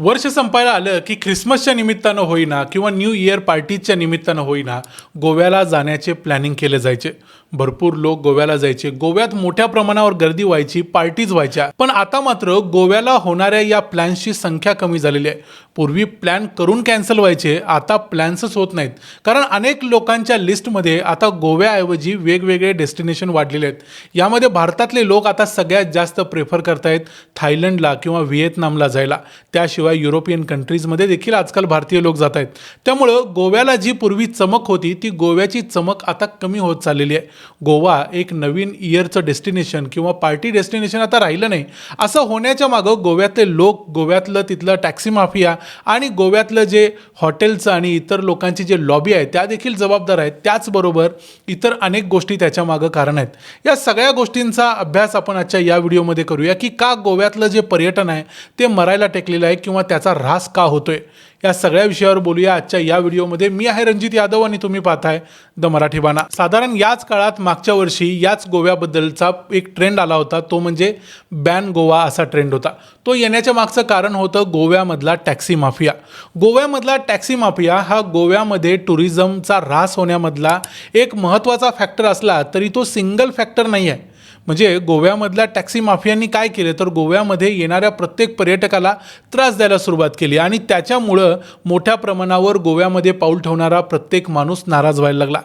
वर्ष संपायला आलं की ख्रिसमसच्या निमित्तानं होईना किंवा न्यू इयर पार्टीजच्या निमित्तानं होईना गोव्याला जाण्याचे प्लॅनिंग केले जायचे. भरपूर लोक गोव्याला जायचे. गोव्यात मोठ्या प्रमाणावर गर्दी व्हायची पार्टीज व्हायच्या. पण आता मात्र गोव्याला होणाऱ्या या प्लॅन्सची संख्या कमी झालेली आहे. पूर्वी प्लॅन करून कॅन्सल व्हायचे आता प्लॅन्सच होत नाहीत. कारण अनेक लोकांच्या लिस्टमध्ये आता गोव्याऐवजी वेगवेगळे डेस्टिनेशन वाढलेले आहेत. यामध्ये भारतातले लोक आता सगळ्यात जास्त प्रेफर करतायत थायलंडला किंवा व्हिएतनामला जायला. त्याशिवाय युरोपियन कंट्रीजमध्ये देखील आजकाल भारतीय लोक जात आहेत त्यामुळं गोव्याला जी पूर्वी चमक होती ती गोव्याची चमक आता कमी होत चाललेली आहे. गोवा एक नवीन इयरचं डेस्टिनेशन किंवा पार्टी डेस्टिनेशन आता राहिलं नाही. असं होण्याच्या मागं गोव्यातले लोक गोव्यातलं तिथलं टॅक्सी माफिया आणि गोव्यातलं जे हॉटेलचं आणि इतर लोकांची जे लॉबी आहे त्या देखील जबाबदार आहेत. त्याचबरोबर इतर अनेक गोष्टी त्याच्या मागं कारण आहेत. या सगळ्या गोष्टींचा अभ्यास आपण आजच्या या व्हिडिओमध्ये करूया की का गोव्यातलं जे पर्यटन आहे ते मरायला टेकलेलं आहे किंवा त्याचा ऱ्हास का होतोय. या सगळ्या विषयावर बोलूया. आजच्या या व्हिडिओमध्ये मी आहे रणजित यादव आणि तुम्ही पाहताय द मराठी बाणा. साधारण याच काळात मागच्या वर्षी याच गोव्याबद्दलचा एक ट्रेंड आला होता. तो म्हणजे बॅन गोवा असा ट्रेंड होता. तो येण्याच्या मागचं कारण होतं गोव्यामधला टॅक्सी माफिया गोव्यामधला टॅक्सी माफिया हा गोव्यामध्ये टुरिझमचा ऱ्हास होण्यामधला एक महत्त्वाचा फॅक्टर असला तरी तो सिंगल फॅक्टर नाही आहे म्हणजे गोव्यामधल्या टॅक्सी माफियांनी काय केलं? तर गोव्यामध्ये येणाऱ्या प्रत्येक पर्यटकाला त्रास द्यायला सुरुवात केली. आणि त्याच्यामुळं मोठ्या प्रमाणावर गोव्यामध्ये पाऊल ठेवणारा प्रत्येक माणूस नाराज व्हायला लागला.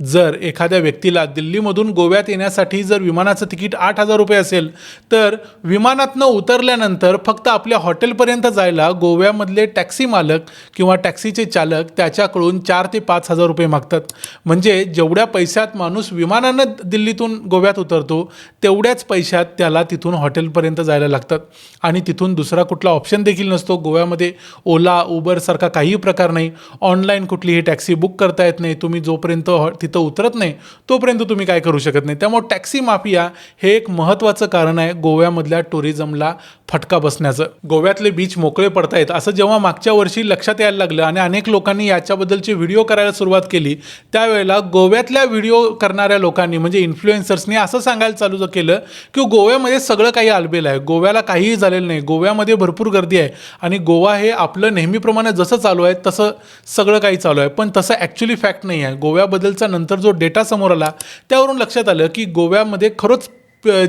जर एखाद्या व्यक्तीला दिल्लीमधून गोव्यात येण्यासाठी जर विमानाचं तिकीट आठ हजार रुपये असेल तर विमानातनं उतरल्यानंतर फक्त आपल्या हॉटेलपर्यंत जायला गोव्यामधले टॅक्सी मालक किंवा टॅक्सीचे चालक त्याच्याकडून चार ते पाच हजार रुपये मागतात. म्हणजे जेवढ्या पैशात माणूस विमानानं दिल्लीतून गोव्यात उतरतो तेवढ्याच पैशात त्याला तिथून हॉटेलपर्यंत जायला लागतात. आणि तिथून दुसरा कुठला ऑप्शन देखील नसतो. गोव्यामध्ये ओला उबरसारखा काहीही प्रकार नाही. ऑनलाईन कुठलीही टॅक्सी बुक करता येत नाही. तुम्ही जोपर्यंत हॉ तिथं उतरत नाही तोपर्यंत तुम्ही काय करू शकत नाही. त्यामुळे टॅक्सी माफिया हे एक महत्त्वाचं कारण आहे गोव्यामधल्या टुरिझमला फटका बसण्याचं. गोव्यातले बीच मोकळे पडतायत. असं जेव्हा मागच्या वर्षी लक्षात यायला लागलं आणि अनेक लोकांनी याच्याबद्दलचे व्हिडिओ करायला सुरुवात केली त्यावेळेला गोव्यातल्या व्हिडिओ करणाऱ्या लोकांनी म्हणजे इन्फ्लुएन्सर्सनी असं सांगायला चालू केलं की गोव्यामध्ये सगळं काही आलबेल आहे. गोव्याला काहीही झालेलं नाही. गोव्यामध्ये भरपूर गर्दी आहे आणि गोवा हे आपलं नेहमीप्रमाणे जसं चालू आहे तसं सगळं काही चालू आहे. पण तसं ॲक्च्युली फॅक्ट नाही आहे. गोव्याबद्दलचा नंतर जो डेटा समोर आला त्यावरून लक्षात आलं की गोव्यामध्ये खरंच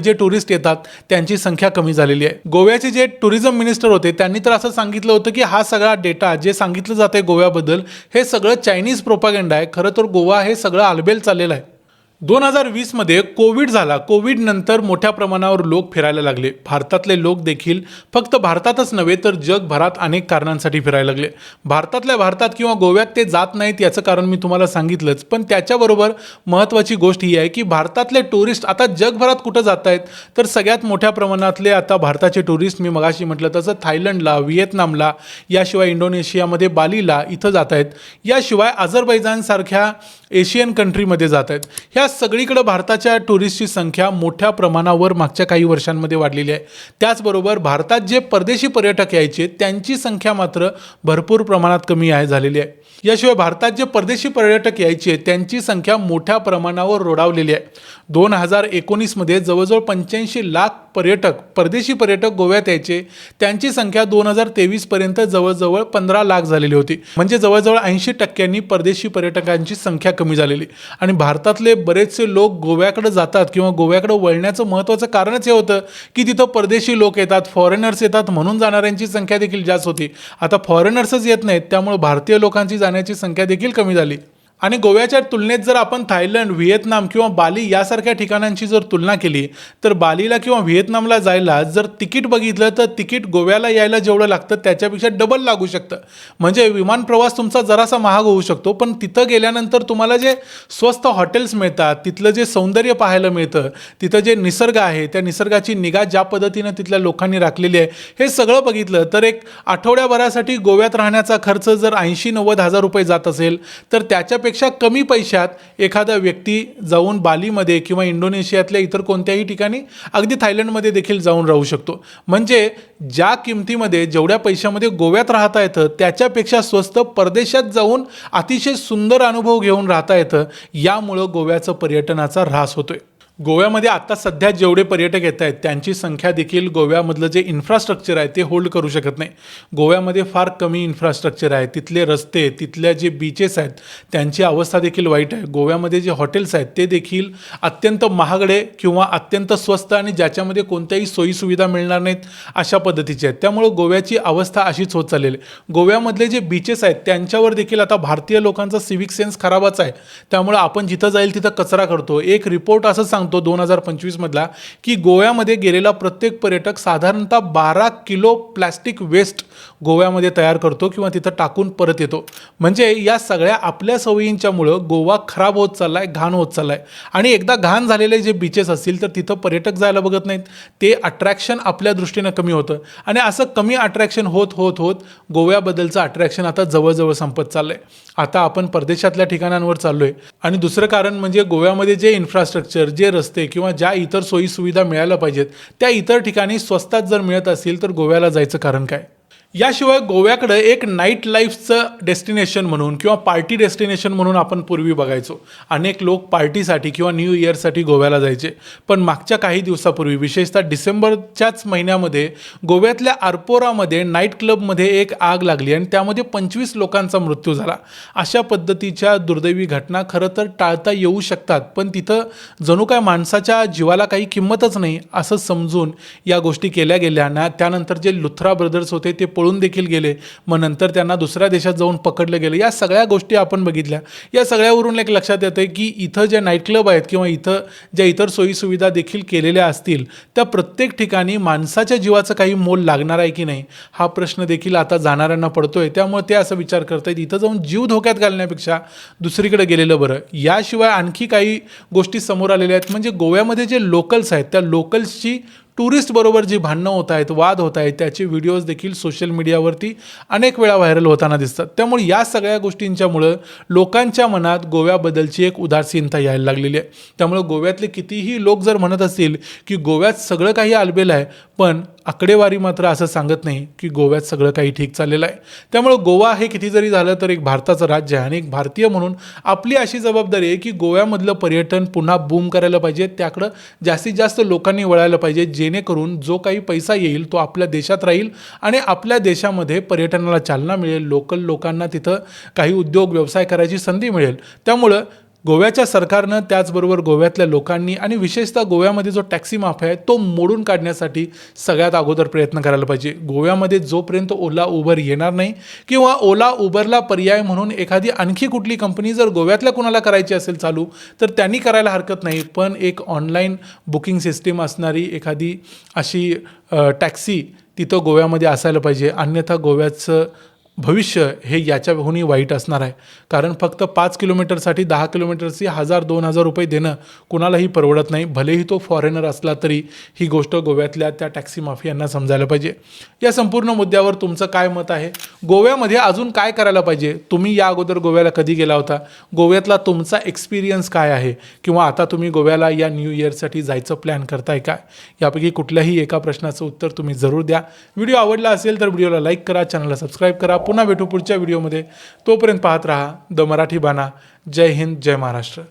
जे टुरिस्ट येतात त्यांची संख्या कमी झालेली आहे. गोव्याचे जे टुरिझम मिनिस्टर होते त्यांनी तर असं सांगितलं होतं की हा सगळा डेटा जे सांगितलं जातं आहे गोव्याबद्दल हे सगळं चायनीज प्रोपागेंडा आहे. खरं तर गोवा हे सगळं आलबेल चाललेलं आहे. दोन हजार वीसमध्ये कोविड झाला. कोविडनंतर मोठ्या प्रमाणावर लोक फिरायला लागले. भारतातले लोक देखील फक्त भारतातच नव्हे तर जगभरात अनेक कारणांसाठी फिरायला लागले. भारतातल्या भारतात किंवा गोव्यात ते जात नाहीत याचं कारण मी तुम्हाला सांगितलंच. पण त्याच्याबरोबर महत्त्वाची गोष्ट ही आहे की भारतातले टुरिस्ट आता जगभरात कुठं जात आहेत तर सगळ्यात मोठ्या प्रमाणातले आता भारताचे टुरिस्ट मी मगाशी म्हटलं तसं थायलंडला व्हिएतनामला याशिवाय इंडोनेशियामध्ये बालीला इथं जात आहेत याशिवाय अझरबैजानसारख्या एशियन कंट्रीमध्ये जात आहेत. ह्या सगळीकडं भारताच्या टुरिस्टची संख्या मोठ्या प्रमाणावर मागच्या काही वर्षांमध्ये वाढलेली आहे. त्याचबरोबर भारतात जे परदेशी पर्यटक यायचे त्यांची संख्या मात्र भरपूर प्रमाणात कमी आहे झालेली आहे. याशिवाय भारतात जे परदेशी पर्यटक यायचे त्यांची संख्या मोठ्या प्रमाणावर रोडावलेली आहे. दोन हजार एकोणीसमध्ये जवळजवळ पंच्याऐंशी लाख पर्यटक परदेशी पर्यटक गोव्यात यायचे. त्यांची संख्या दोन हजार तेवीसपर्यंत जवळजवळ पंधरा लाख झालेली होती. म्हणजे जवळजवळ ऐंशी टक्क्यांनी परदेशी पर्यटकांची संख्या कमी कमी झालेली. आणि भारतातले बरेचसे लोक गोव्याकडे जातात किंवा गोव्याकडे वळण्याचं महत्त्वाचं कारणच हे होतं की तिथं परदेशी लोक येतात फॉरेनर्स येतात म्हणून जाणाऱ्यांची संख्या देखील जास्त होती. आता फॉरेनर्सच येत नाहीत त्यामुळे भारतीय लोकांची जाण्याची संख्या देखील कमी झाली. आणि गोव्याच्या तुलनेत जर आपण थायलंड व्हिएतनाम किंवा बाली यासारख्या ठिकाणांची जर तुलना केली तर बालीला किंवा व्हिएतनामला जायला जर तिकीट बघितलं तर तिकीट गोव्याला यायला जेवढं लागतं त्याच्यापेक्षा डबल लागू शकतं. म्हणजे विमान प्रवास तुमचा जरासा महाग होऊ शकतो पण तिथं गेल्यानंतर तुम्हाला जे स्वस्त हॉटेल्स मिळतात तिथलं जे सौंदर्य पाहायला मिळतं तिथं जे निसर्ग आहे त्या निसर्गाची निगा ज्या पद्धतीनं तिथल्या लोकांनी राखलेली आहे हे सगळं बघितलं तर एक आठवड्याभरासाठी गोव्यात राहण्याचा खर्च जर ऐंशी नव्वद हजार रुपये जात असेल तर त्याच्या त्याच्यापेक्षा कमी पैशात एखादा व्यक्ती जाऊन बालीमध्ये किंवा इंडोनेशियातल्या इतर कोणत्याही ठिकाणी अगदी थायलंडमध्ये देखील जाऊन राहू शकतो. म्हणजे ज्या किमतीमध्ये जेवढ्या पैशामध्ये गोव्यात राहता येतं त्याच्यापेक्षा स्वस्त परदेशात जाऊन अतिशय सुंदर अनुभव घेऊन राहता येतं यामुळं गोव्याचं पर्यटनाचा ऱ्हास होतोय. गोव्यामध्ये आता सध्या जेवढे पर्यटक येत आहेत त्यांची संख्या देखील गोव्यामधलं जे इन्फ्रास्ट्रक्चर आहे ते होल्ड करू शकत नाही. गोव्यामध्ये फार कमी इन्फ्रास्ट्रक्चर आहे. तिथले रस्ते तिथल्या जे बीचेस आहेत त्यांची अवस्था देखील वाईट आहे. गोव्यामध्ये जे हॉटेल्स आहेत ते देखील अत्यंत महागडे किंवा अत्यंत स्वस्त आणि ज्याच्यामध्ये कोणत्याही सोयीसुविधा मिळणार नाहीत अशा पद्धतीचे आहेत. त्यामुळं गोव्याची अवस्था अशीच होत चाललेली आहे. गोव्यामधले जे बीचेस आहेत त्यांच्यावर देखील आता भारतीय लोकांचा सिविक सेन्स खराबच आहे. त्यामुळं आपण जिथं जाईल तिथं कचरा करतो. एक रिपोर्ट असं सांग सांगतो दोन हजार पंचवीसमधला की गोव्यामध्ये गेलेला प्रत्येक पर्यटक साधारणतः बारा किलो प्लॅस्टिक वेस्ट गोव्यामध्ये तयार करतो किंवा तिथं टाकून परत येतो. म्हणजे या सगळ्या आपल्या सवयींच्यामुळं गोवा खराब होत चालला आहे घाण होत चालला आहे आणि एकदा घाण झालेले जे बीचेस असतील तर तिथं पर्यटक जायला बघत नाहीत. ते अट्रॅक्शन आपल्या दृष्टीनं कमी होतं. आणि असं कमी अट्रॅक्शन होत होत होत गोव्याबद्दलचं अट्रॅक्शन आता जवळजवळ संपत चाललं आहे आता आपण परदेशातल्या ठिकाणांवर चाललो आहे आणि दुसरं कारण म्हणजे गोव्यामध्ये जे इन्फ्रास्ट्रक्चर जे रस्ते किंवा ज्या इतर सोयीसुविधा मिळायला पाहिजेत त्या इतर ठिकाणी स्वस्तात जर मिळत असतील तर गोव्याला जायचं कारण काय? याशिवाय गोव्याकडं एक नाईट लाईफचं डेस्टिनेशन म्हणून किंवा पार्टी डेस्टिनेशन म्हणून आपण पूर्वी बघायचो. अनेक लोक पार्टीसाठी किंवा न्यू इयरसाठी गोव्याला जायचे. पण मागच्या काही दिवसापूर्वी विशेषतः डिसेंबरच्याच महिन्यामध्ये गोव्यातल्या आरपोरामध्ये नाईट क्लबमध्ये एक आग लागली आणि त्यामध्ये पंचवीस लोकांचा मृत्यू झाला. अशा पद्धतीच्या दुर्दैवी घटना खरं तर टाळता येऊ शकतात पण तिथं जणू काय माणसाच्या जीवाला काही किंमतच नाही असं समजून या गोष्टी केल्या गेल्या. ना त्यानंतर जे लुथरा ब्रदर्स होते ते पळून देखील गेले. मग नंतर त्यांना दुसऱ्या देशात जाऊन पकडलं गेलं. या सगळ्या गोष्टी आपण बघितल्या. या सगळ्यावरून एक लक्षात येतं आहे की इथं जे नाईट क्लब आहेत किंवा इथं ज्या इतर सोयीसुविधा देखील केलेल्या असतील त्या प्रत्येक ठिकाणी माणसाच्या जीवाचं काही मोल लागणार आहे की नाही हा प्रश्न देखील आता जाणाऱ्यांना पडतोय. त्यामुळे ते असं विचार करतायत इथं जाऊन जीव धोक्यात घालण्यापेक्षा दुसरीकडे गेलेलं बरं. याशिवाय आणखी काही गोष्टी समोर आलेल्या आहेत. म्हणजे गोव्यामध्ये जे लोकल्स आहेत त्या लोकल्सची टुरिस्टबरोबर जी भांडणं होत आहेत वाद होत आहेत त्याचे व्हिडिओज देखील सोशल मीडियावरती अनेक वेळा व्हायरल होताना दिसतात. त्यामुळे या सगळ्या गोष्टींच्यामुळं लोकांच्या मनात गोव्याबद्दलची एक उदासीनता यायला लागलेली आहे. त्यामुळे गोव्यातले कितीही लोक जर म्हणत असतील की गोव्यात सगळं काही आलबेल आहे पण आकडेवारी मात्र असं सांगत नाही की गोव्यात सगळं काही ठीक चाललेलं आहे. त्यामुळे गोवा हे किती जरी झालं तर एक भारताचं राज्य आहे आणि एक भारतीय म्हणून आपली अशी जबाबदारी आहे की गोव्यामधलं पर्यटन पुन्हा बूम करायला पाहिजे त्याकडं जास्तीत जास्त लोकांनी वळायला पाहिजे जेणेकरून जो काही पैसा येईल तो आपल्या देशात राहील आणि आपल्या देशामध्ये पर्यटनाला चालना मिळेल लोकल लोकांना तिथं काही उद्योग व्यवसाय करायची संधी मिळेल. त्यामुळं गोव्याच्या सरकारनं त्याचबरोबर गोव्यातल्या लोकांनी आणि विशेषतः गोव्यामध्ये जो टॅक्सी माफ आहे तो मोडून काढण्यासाठी सगळ्यात अगोदर प्रयत्न करायला पाहिजे. गोव्यामध्ये जोपर्यंत ओला उबर येणार नाही किंवा ओला उबरला पर्याय म्हणून एखादी आणखी कुठली कंपनी जर गोव्यातल्या कुणाला करायची असेल चालू तर त्यांनी करायला हरकत नाही. पण एक ऑनलाईन बुकिंग सिस्टीम असणारी एखादी अशी टॅक्सी तिथं गोव्यामध्ये असायला पाहिजे. अन्यथा गोव्याचं भविष्य हे याच्याहूनही वाईट असणार आहे. कारण फक्त पाच किलोमीटरसाठी दहा किलोमीटरची हजार दोन हजार रुपये देणं कुणालाही परवडत नाही. भलेही तो फॉरेनर असला तरी ही गोष्ट गोव्यातल्या त्या टॅक्सी माफियांना समजायला पाहिजे. या संपूर्ण मुद्द्यावर तुमचं काय मत आहे? गोव्यामध्ये अजून काय करायला पाहिजे? तुम्ही या अगोदर गोव्याला कधी गेला होता? गोव्यातला तुमचा एक्सपिरियन्स काय आहे? किंवा आता तुम्ही गोव्याला या न्यू इयरसाठी जायचं प्लॅन करताय काय यापैकी कुठल्याही एका प्रश्नाचं उत्तर तुम्ही जरूर द्या. व्हिडिओ आवडला असेल तर व्हिडिओला लाईक करा चॅनलला सबस्क्राईब करा. पुन्हा भेटू पुढच्या व्हिडिओमध्ये. तोपर्यंत पाहत राहा द मराठी बाणा. जय हिंद जय महाराष्ट्र.